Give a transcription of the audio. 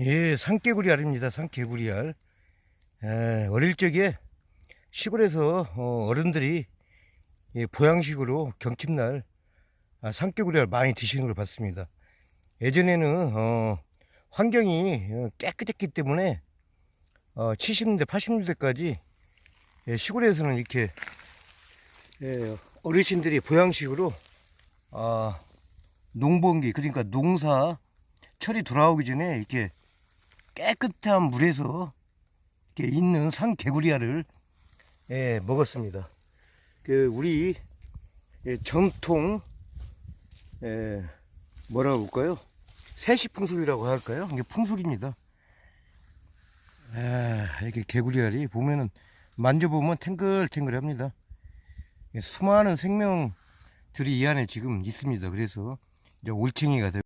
예, 산개구리 알입니다. 산개구리 알. 에, 어릴 적에 시골에서 어, 어른들이 예, 보양식으로 경칩날 아, 산개구리 알 많이 드시는 걸 봤습니다. 예전에는 어, 환경이 어, 깨끗했기 때문에 어, 70년대, 80년대까지 예, 시골에서는 이렇게 예, 어르신들이 보양식으로 아, 농번기 그러니까 농사 철이 돌아오기 전에 이렇게 깨끗한 물에서 이렇게 있는 산개구리알을 예, 먹었습니다. 그 우리 예, 전통 예, 뭐라고 볼까요? 세시 풍속이라고 할까요? 이게 풍속입니다. 아, 이렇게 개구리알이 보면은 만져보면 탱글탱글합니다. 예, 수많은 생명들이 이 안에 지금 있습니다. 그래서 이제 올챙이가 되고